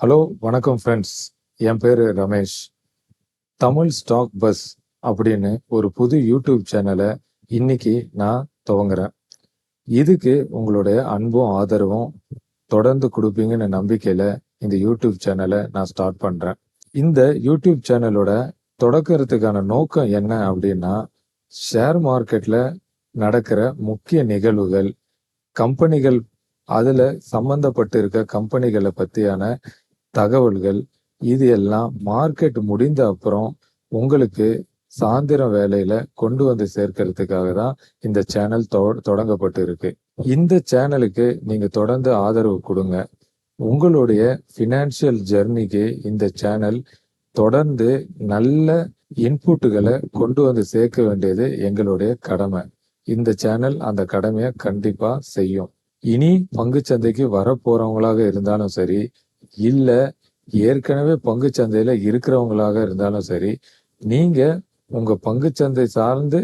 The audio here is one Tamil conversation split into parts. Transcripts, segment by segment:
ஹலோ வணக்கம் ஃப்ரெண்ட்ஸ் என் பேர் ரமேஷ். தமிழ் ஸ்டாக் பஸ் அப்படின்னு ஒரு புது யூடியூப் சேனலை இன்னைக்கு நான் துவங்குறேன். இதுக்கு உங்களுடைய அன்பும் ஆதரவும் தொடர்ந்து கொடுப்பீங்கன்னு நம்பிக்கையில இந்த யூடியூப் சேனலை நான் ஸ்டார்ட் பண்றேன். இந்த யூடியூப் சேனலோட தொடக்கறதுக்கான நோக்கம் என்ன அப்படின்னா ஷேர் மார்க்கெட்ல நடக்கிற முக்கிய நிகழ்வுகள் கம்பெனிகள் அதுல சம்மந்தப்பட்டு இருக்க கம்பெனிகளை பத்தியான தகவல்கள் இது எல்லாம் மார்க்கெட் முடிந்த அப்புறம் உங்களுக்கு சாயந்தரம் வேலையில கொண்டு வந்து சேர்க்கறதுக்காக தான் இந்த சேனல் தொ- தொடங்கப்பட்டு இருக்கு. இந்த சேனலுக்கு நீங்க தொடர்ந்து ஆதரவு கொடுங்க. உங்களுடைய ஃபினான்ஷியல் ஜெர்னிக்கு இந்த சேனல் தொடர்ந்து நல்ல இன்புட்டுகளை கொண்டு வந்து சேர்க்க வேண்டியது எங்களுடைய கடமை. இந்த சேனல் அந்த கடமையை கண்டிப்பா செய்யும். இனி பங்குச்சந்தைக்கு வர போறவங்களாக இருந்தாலும் சரி இல்லை ஏற்கனவே பங்குச்சந்தையில் இருக்கிறவங்களாக இருந்தாலும் சரி நீங்கள் உங்கள் பங்குச்சந்தை சார்ந்து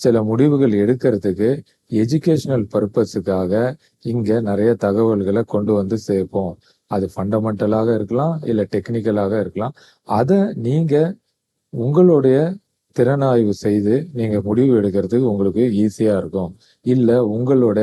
சில முடிவுகள் எடுக்கிறதுக்கு எஜுகேஷனல் பர்பஸுக்காக இங்கே நிறைய தகவல்களை கொண்டு வந்து சேர்ப்போம். அது ஃபண்டமெண்டலாக இருக்கலாம் இல்லை டெக்னிக்கலாக இருக்கலாம். அதை நீங்கள் உங்களுடைய திறனாய்வு செய்து நீங்கள் முடிவு எடுக்கிறதுக்கு உங்களுக்கு ஈஸியாக இருக்கும். இல்லை உங்களோட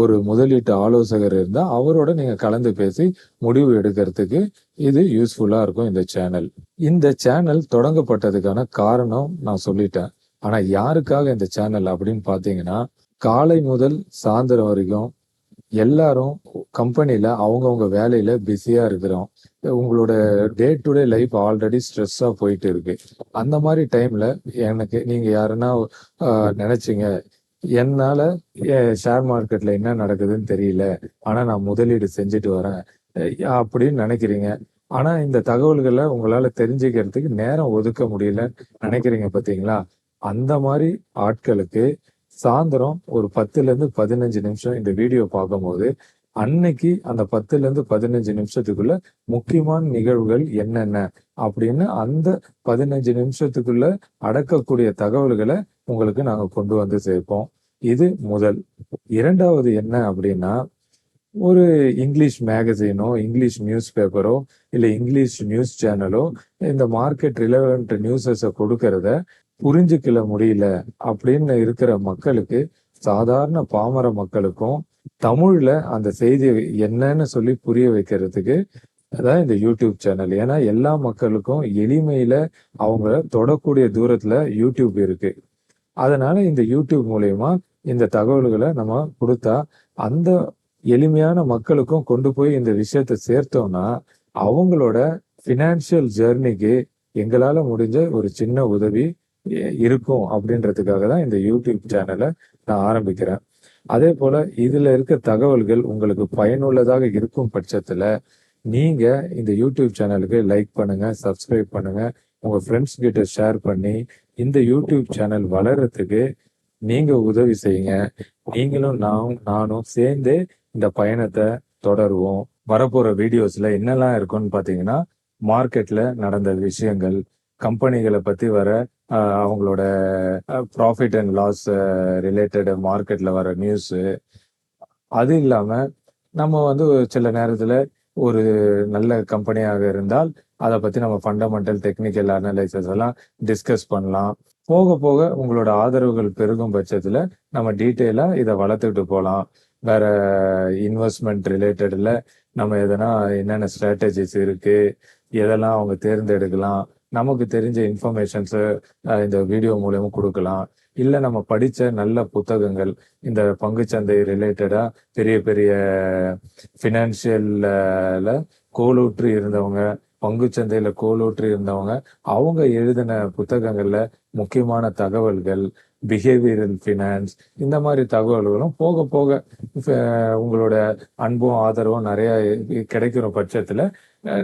ஒரு முதலீட்டு ஆலோசகர் இருந்தால் அவரோட நீங்கள் கலந்து பேசி முடிவு எடுக்கிறதுக்கு இது யூஸ்ஃபுல்லாக இருக்கும் இந்த சேனல் இந்த சேனல் தொடங்கப்பட்டதுக்கான காரணம் நான் சொல்லிட்டேன். ஆனால் யாருக்காக இந்த சேனல் அப்படின்னு பார்த்தீங்கன்னா காலை முதல் சாயந்தரம் வரைக்கும் எல்லாரும் கம்பெனில அவங்கவுங்க வேலையில பிஸியா இருக்கிறோம். உங்களோட day to day life already ஸ்ட்ரெஸ்ஸா போயிட்டு இருக்கு. அந்த மாதிரி டைம்ல எனக்கு நீங்க யாருன்னா ஆஹ், நினைச்சீங்க என்னால ஷேர் மார்க்கெட்ல என்ன நடக்குதுன்னு தெரியல. ஆனா நான் முதலீடு செஞ்சுட்டு வரேன். அப்படின்னு நினைக்கிறீங்க. ஆனா இந்த தகவல்களை உங்களால தெரிஞ்சுக்கிறதுக்கு நேரம் ஒதுக்க முடியலன்னு நினைக்கிறீங்க பாத்தீங்களா? அந்த மாதிரி ஆட்களுக்கு சாயந்தரம் ஒரு பத்துல இருந்து பதினஞ்சு நிமிஷம் இந்த வீடியோ பார்க்கும்போது அன்னைக்கு அந்த பத்துல இருந்து பதினஞ்சு நிமிஷத்துக்குள்ள முக்கியமான நிகழ்வுகள் என்னென்ன அப்படின்னு அந்த பதினஞ்சு நிமிஷத்துக்குள்ள அடக்கக்கூடிய தகவல்களை உங்களுக்கு நாங்க கொண்டு வந்து சேர்ப்போம். இது முதல். இரண்டாவது என்ன அப்படின்னா ஒரு இங்கிலீஷ் மேகசைனோ இங்கிலீஷ் நியூஸ் பேப்பரோ இல்ல இங்கிலீஷ் நியூஸ் சேனலோ இந்த மார்க்கெட் ரிலவெண்ட் நியூஸஸை கொடுக்கறத புரிஞ்சுக்கல முடியல அப்படின்னு இருக்கிற மக்களுக்கு சாதாரண பாமர மக்களுக்கும் தமிழ்ல அந்த செய்தி என்னன்னு சொல்லி புரிய வைக்கிறதுக்கு அதான் இந்த யூடியூப் சேனல். ஏன்னா எல்லா மக்களுக்கும் எளிமையில அவங்க தொடக்கூடிய தூரத்துல யூடியூப் இருக்கு. அதனால இந்த யூடியூப் மூலயமா இந்த தகவல்களை நம்ம கொடுத்தா அந்த எளிமையான மக்களுக்கும் கொண்டு போய் இந்த விஷயத்த சேர்த்தோம்னா அவங்களோட ஃபினான்ஷியல் ஜேர்னிக்கு எங்களால முடிஞ்ச ஒரு சின்ன உதவி இருக்கும் அப்படின்றதுக்காக தான் இந்த யூடியூப் சேனலை நான் ஆரம்பிக்கிறேன். அதே போல இதுல இருக்க தகவல்கள் உங்களுக்கு பயனுள்ளதாக இருக்கும் பட்சத்துல நீங்க இந்த யூடியூப் சேனலுக்கு லைக் பண்ணுங்க சப்ஸ்கிரைப் பண்ணுங்க உங்க ஃப்ரெண்ட்ஸ் கிட்ட ஷேர் பண்ணி இந்த யூடியூப் சேனல் வளர்றதுக்கு நீங்க உதவி செய்யுங்க. நீங்களும் நான் நானும் சேர்ந்து இந்த பயணத்தை தொடருவோம். வரப்போற வீடியோஸ்ல என்னெல்லாம் இருக்கும்னு பாத்தீங்கன்னா மார்க்கெட்ல நடந்த விஷயங்கள் கம்பெனிகளை பத்தி வர அவங்களோட ப்ராஃபிட் அண்ட் லாஸ் ரிலேட்டட் மார்க்கெட்ல வர நியூஸ் அது இல்லாம நம்ம வந்து ஒரு சில நேரத்தில் ஒரு நல்ல கம்பெனியாக இருந்தால் அதை பத்தி நம்ம ஃபண்டமெண்டல் டெக்னிக்கல் அனலைசஸ் எல்லாம் டிஸ்கஸ் பண்ணலாம். போக போக உங்களோட ஆதரவுகள் பெருகும் பட்சத்தில் நம்ம டீட்டெயிலாக இதை வளர்த்துக்கிட்டு போகலாம். வேற இன்வெஸ்ட்மெண்ட் ரிலேட்டடில் நம்ம எதனா என்னென்ன ஸ்ட்ராட்டஜிஸ் இருக்கு எதெல்லாம் அவங்க தேர்ந்தெடுக்கலாம் நமக்கு தெரிஞ்ச இன்ஃபர்மேஷன்ஸ் இந்த வீடியோ மூலயமா கொடுக்கலாம். இல்ல நம்ம படிச்ச நல்ல புத்தகங்கள் இந்த பங்குச்சந்தை ரிலேட்டடா பெரிய பெரிய ஃபினான்ஷியல்ல கோலூற்றி இருந்தவங்க பங்குச்சந்தையில கோலூற்றி இருந்தவங்க அவங்க எழுதின புத்தகங்கள்ல முக்கியமான தகவல்கள் பிஹேவியரல் ஃபினான்ஸ் இந்த மாதிரி தகவல்களும் போக போக உங்களோட அன்பும் ஆதரவும் நிறைய கிடைக்கிற பட்சத்துல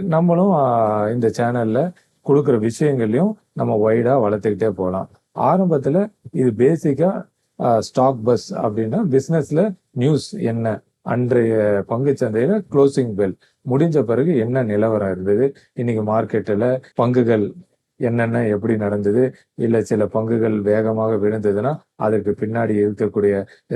நம்மளும் இந்த சேனல்ல கொடுக்குற விஷயங்களையும் நம்ம வைடா வளர்த்துக்கிட்டே போகலாம். ஆரம்பத்துல இது பேசிக்கா ஸ்டாக் பஸ் அப்படின்னா பிசினஸ்ல நியூஸ் என்ன அன்றைய பங்குச்சந்தையில் க்ளோசிங் பெல் முடிஞ்ச பிறகு என்ன நிலவரம் இருந்தது? இன்னைக்கு மார்க்கெட்டில் பங்குகள் என்னென்ன எப்படி நடந்தது இல்லை சில பங்குகள் வேகமாக விழுந்ததுன்னா அதற்கு பின்னாடி இருக்கக்கூடிய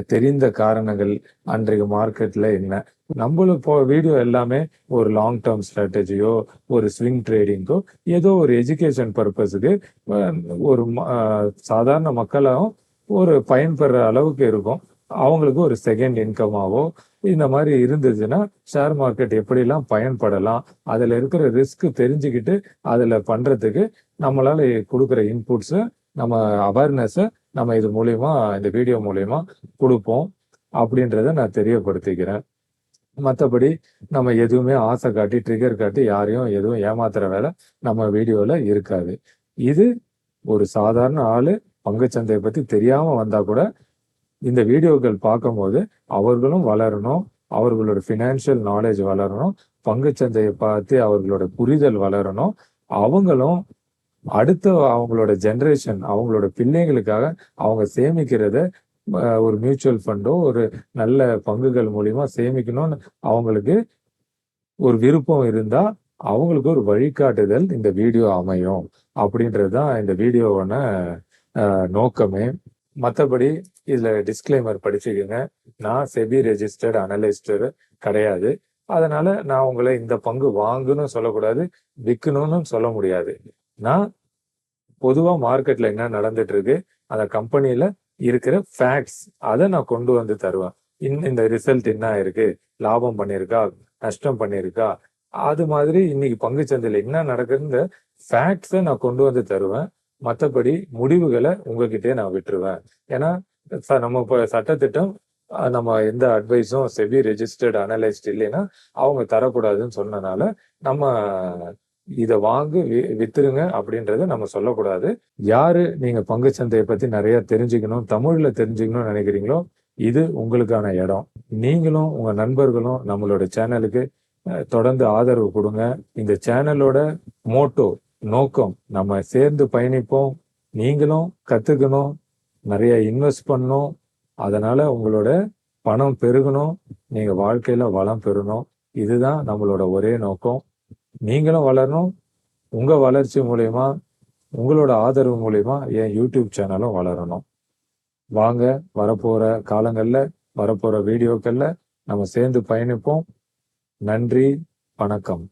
தெரிந்த காரணங்கள் அன்றைய மார்க்கெட்ல என்ன? நம்மளும் இப்போ வீடியோ எல்லாமே ஒரு லாங் டேர்ம் ஸ்ட்ராட்டஜியோ ஒரு ஸ்விங் ட்ரேடிங்கோ ஏதோ ஒரு எஜுகேஷன் பர்பஸுக்கு ஒரு ம- சாதாரண மக்களாகவும் ஒரு பயன்பெற அளவுக்கு இருக்கும். அவங்களுக்கு ஒரு செகண்ட் இன்கமாவோ இந்த மாதிரி இருந்துச்சுன்னா ஷேர் மார்க்கெட் எப்படிலாம் பயன்படலாம் அதில் இருக்கிற ரிஸ்க் தெரிஞ்சுக்கிட்டு அதில் பண்ணுறதுக்கு நம்மளால கொடுக்குற இன்புட்ஸை நம்ம அவேர்னஸை நம்ம இது மூலயமா இந்த வீடியோ மூலயமா கொடுப்போம் அப்படின்றத நான் தெரியப்படுத்திக்கிறேன். மற்றபடி நம்ம எதுவுமே ஆசை காட்டி ட்ரிகர் காட்டி யாரையும் எதுவும் ஏமாத்துற வேலை நம்ம வீடியோவில் இருக்காது. இது ஒரு சாதாரண ஆளு பங்குச்சந்தையை பத்தி தெரியாம வந்தா கூட இந்த வீடியோக்கள் பார்க்கும்போது அவர்களும் வளரணும் அவர்களோட ஃபினான்ஷியல் நாலேஜ் வளரணும் பங்குச்சந்தையை பார்த்து அவர்களோட புரிதல் வளரணும். அவங்களும் அடுத்த அவங்களோட ஜென்ரேஷன் அவங்களோட பிள்ளைங்களுக்காக அவங்க சேமிக்கிறத ஒரு மியூச்சுவல் ஃபண்டோ ஒரு நல்ல பங்குகள் மூலியமா சேமிக்கணும்னு அவங்களுக்கு ஒரு விருப்பம் இருந்தா அவங்களுக்கு ஒரு வழிகாட்டுதல் இந்த வீடியோ அமையும். அப்படின்றது தான் இந்த வீடியோவான நோக்கமே. மற்றபடி இதுல டிஸ்க்ளைமர் படிச்சுக்கோங்க. நான் செபி ரெஜிஸ்டர்ட் அனலிஸ்டர் கிடையாது. அதனால நான் உங்களை இந்த பங்கு வாங்கணும்னு சொல்லக்கூடாது விற்கணும்னு சொல்ல முடியாது. நான் பொதுவா மார்க்கெட்ல என்ன நடந்துட்டு இருக்கு அந்த கம்பெனில இருக்கிற ஃபேக்ட்ஸ் அதை நான் கொண்டு வந்து தருவேன். இன் இந்த ரிசல்ட் என்ன இருக்கு லாபம் பண்ணியிருக்கா நஷ்டம் பண்ணியிருக்கா அது மாதிரி இன்னைக்கு பங்கு சந்தையில் என்ன நடக்குதுன்ற ஃபேக்ட்ஸை நான் கொண்டு வந்து தருவேன். மற்றபடி முடிவுகளை உங்ககிட்டே நான் விட்டுருவேன். ஏன்னா நம்ம இப்போ சட்டத்திட்டம் நம்ம எந்த அட்வைஸும் செபி ரெஜிஸ்டர்ட் அனலைஸ்ட் இல்லைன்னா அவங்க தரக்கூடாதுன்னு சொன்னனால நம்ம இதை வாங்கி வி- வித்துருங்க அப்படின்றத நம்ம சொல்லக்கூடாது. யாரு நீங்க பங்குச்சந்தையை பத்தி நிறைய தெரிஞ்சுக்கணும் தமிழ்ல தெரிஞ்சுக்கணும்னு நினைக்கிறீங்களோ இது உங்களுக்கான இடம். நீங்களும் உங்க நண்பர்களும் நம்மளோட சேனலுக்கு தொடர்ந்து ஆதரவு கொடுங்க. இந்த சேனலோட மோட்டோ நோக்கம் நம்ம சேர்ந்து பயணிப்போம் நீங்களும் கத்துக்கணும் நிறைய இன்வெஸ்ட் பண்ணணும் அதனால உங்களோட பணம் பெருகணும். நீங்க வாழ்க்கையில வளம் பெறணும். இதுதான் நம்மளோட ஒரே நோக்கம். நீங்களும் வளரணும். உங்க வளர்ச்சி மூலயமா உங்களோட ஆதரவு மூலயமா என் யூடியூப் சேனலும் வளரணும். வாங்க வரப்போற காலங்கள்ல வரப்போற வீடியோக்கள்ல நம்ம சேர்ந்து பயணிப்போம். நன்றி வணக்கம்.